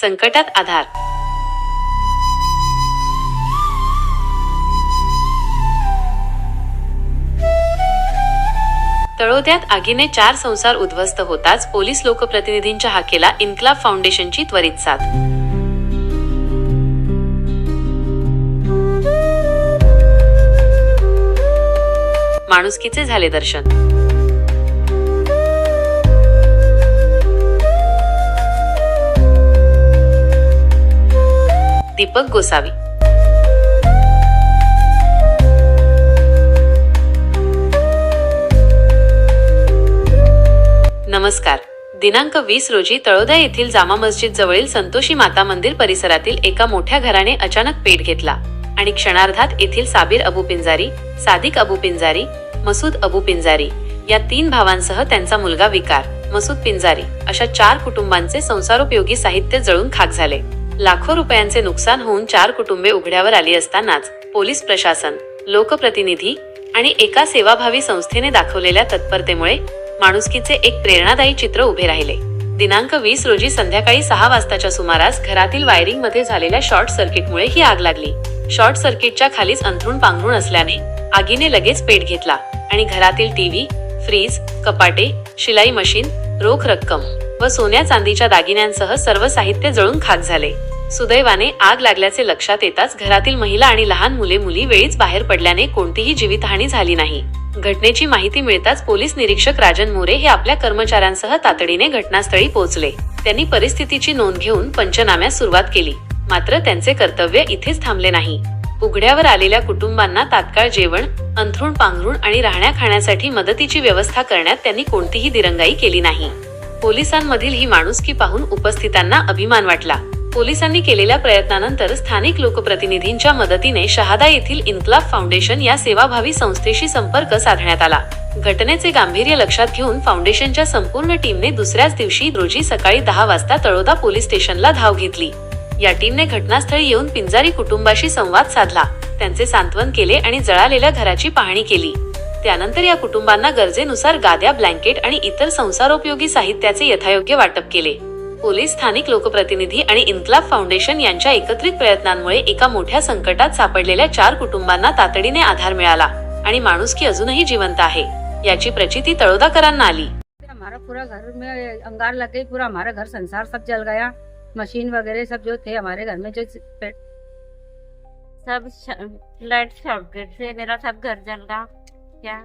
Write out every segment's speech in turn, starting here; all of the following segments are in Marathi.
संकटात आधार. तळोद्यात आगीने चार संसार उद्ध्वस्त होताच पोलीस लोकप्रतिनिधींच्या हाकेला इन्क्लाब फाउंडेशनची त्वरित साथ. माणुसकीचे झाले दर्शन. दीपक गोसावी. नमस्कार. दिनांक वीस रोजी तळोदा येथील जामा मस्जिद जवळील संतोषी माता मंदिर परिसरातील एका मोठ्या घराने अचानक पेट घेतला आणि क्षणार्धात येथील साबीर अबू पिंजारी सादिक अबू पिंजारी मसूद अबू पिंजारी या तीन भावांसह त्यांचा मुलगा विकार मसूद पिंजारी अशा चार कुटुंबांचे संसारोपयोगी साहित्य जळून खाक झाले. लाखो रुपयांचे नुकसान होऊन चार कुटुंबे उघड्यावर आली असतानाच पोलीस प्रशासन लोकप्रतिनिधी आणि एका सेवाभावी संस्थेने दाखवलेल्या तत्परतेमुळे माणुसकीचे एक प्रेरणादायी चित्र उभे राहिले. दिनांक वीस रोजी संध्याकाळी सहा वाजताच्या सुमारास घरातील वायरिंगमध्ये झालेल्या शॉर्ट सर्किटमुळे ही आग लागली. शॉर्ट सर्किटच्या खालीच अंथरूण पांघरूण असल्याने आगीने लगेच पेट घेतला आणि घरातील टीव्ही फ्रीज कपाटे शिलाई मशीन रोख रक्कम व सोन्या चांदीच्या दागिन्यांसह सर्व साहित्य जळून खाक झाले. सुदैवाने आग लागल्याचे लक्षात येताच घरातील महिला आणि लहान मुले मुली वेळीच बाहेर पडल्याने कोणतीही जीवितहानी झाली नाही. घटनेची माहिती मिळताच पोलीस निरीक्षक राजन मोरे हे आपल्या कर्मचाऱ्यांसह तातडीने घटनास्थळी पोहोचले. त्यांनी परिस्थितीची नोंद घेऊन पंचनाम्यास सुरुवात केली. मात्र त्यांचे कर्तव्य इथेच थांबले नाही. उघड्यावर आलेल्या कुटुंबांना तात्काळ जेवण अंथरूण पांघरूण आणि राहण्या खाण्यासाठी मदतीची व्यवस्था करण्यात त्यांनी कोणतीही दिरंगाई केली नाही. पोलिसांमधील ही माणुसकी पाहून उपस्थितांना अभिमान वाटला. पोलिसांनी केलेल्या प्रयत्नानंतर स्थानिक लोकप्रतिनिधींच्या मदतीने शहादा येथील इन्क्लाब फाउंडेशन या सेवाभावी संस्थेशी संपर्क साधण्यात आला. घटनेचे गांभीर्य लक्षात घेऊन फाउंडेशनच्या संपूर्ण टीमने दुसऱ्याच दिवशी रोजी सकाळी दहा वाजता तळोदा पोलीस स्टेशनला धाव घेतली. या टीमने घटनास्थळी येऊन पिंजारी कुटुंबाशी संवाद साधला. त्यांचे सांत्वन केले आणि जळालेल्या घराची पाहणी केली. त्यानंतर या कुटुंबांना गरजेनुसार गाद्या ब्लँकेट आणि इतर संसारोपयोगी साहित्याचे यथायोग्य वाटप केले. पोलीस स्थानिक लोकप्रतिनिधी आणि इन्क्लाब फाउंडेशन यांच्या एकत्रित प्रयत्नांमुळे एका मोठ्या संकटात सापडलेल्या चार कुटुंबांना तातडीने आधार मिळाला आणि माणुसकी अजूनही जिवंत आहे याची प्रचिती तळोदाकरांना आली. हमारा पूरा घर में अंगार लग गई पूरा हमारा घर संसार सब जल गया. मशीन वगैरह सब जो थे हमारे घर में जो सब लाइट सर्किट से मेरा सब घर जल गया। क्या?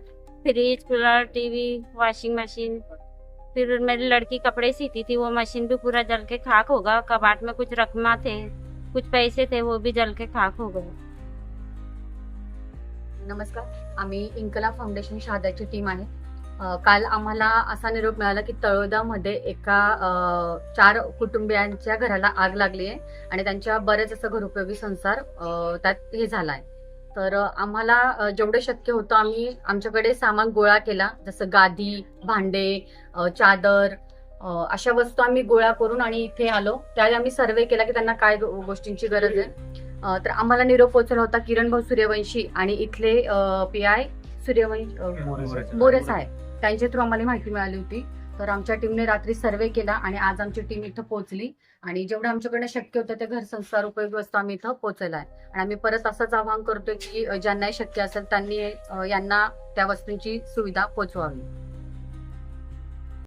Fridge cooler TV washing machine फिर मेरी लड़की कपड़े सीती थी वो मशीन भी पूरा जल के खाक होगा कबाट में कुछ रकमा थे कुछ पैसे थे वो भी जल के खाक हो गए। नमस्कार आम्ही इंकला फाउंडेशन शहादाची टीम आहे. काल आम्हाला असा निरोप मिळाला की तळोदामध्ये एका चार कुटुंबियांच्या घराला आग लागली आहे आणि त्यांच्या बरेच असं घरोपयोगी संसार त्यात हे झाला आहे तर आम्हाला जेवढं शक्य होतं आम्ही आमच्याकडे सामान गोळा केला. जसं गादी भांडे चादर अशा वस्तू आम्ही गोळा करून आणि इथे आलो. त्यावेळी आम्ही सर्वे केला की त्यांना काय गोष्टींची गरज आहे. तर आम्हाला निरोप पोहोचला होता किरण भाऊ सूर्यवंशी आणि इथले पी आय सूर्यवंशी मोरे साहेब. त्यांच्या थ्रू आम्हाला माहिती मिळाली होती. तर आमच्या टीमने रात्री सर्वे केला आणि आज आमची टीम इथं पोहोचली. आणि जेवढं आमच्याकडनं शक्य होतं ते घर संसार उपयोगी वस्तू आम्ही इथं पोहोचला आहे आणि आम्ही परत असंच आवाहन करतोय की ज्यांनाही शक्य असेल त्यांनी यांना त्या वस्तूंची सुविधा पोहोचवावी.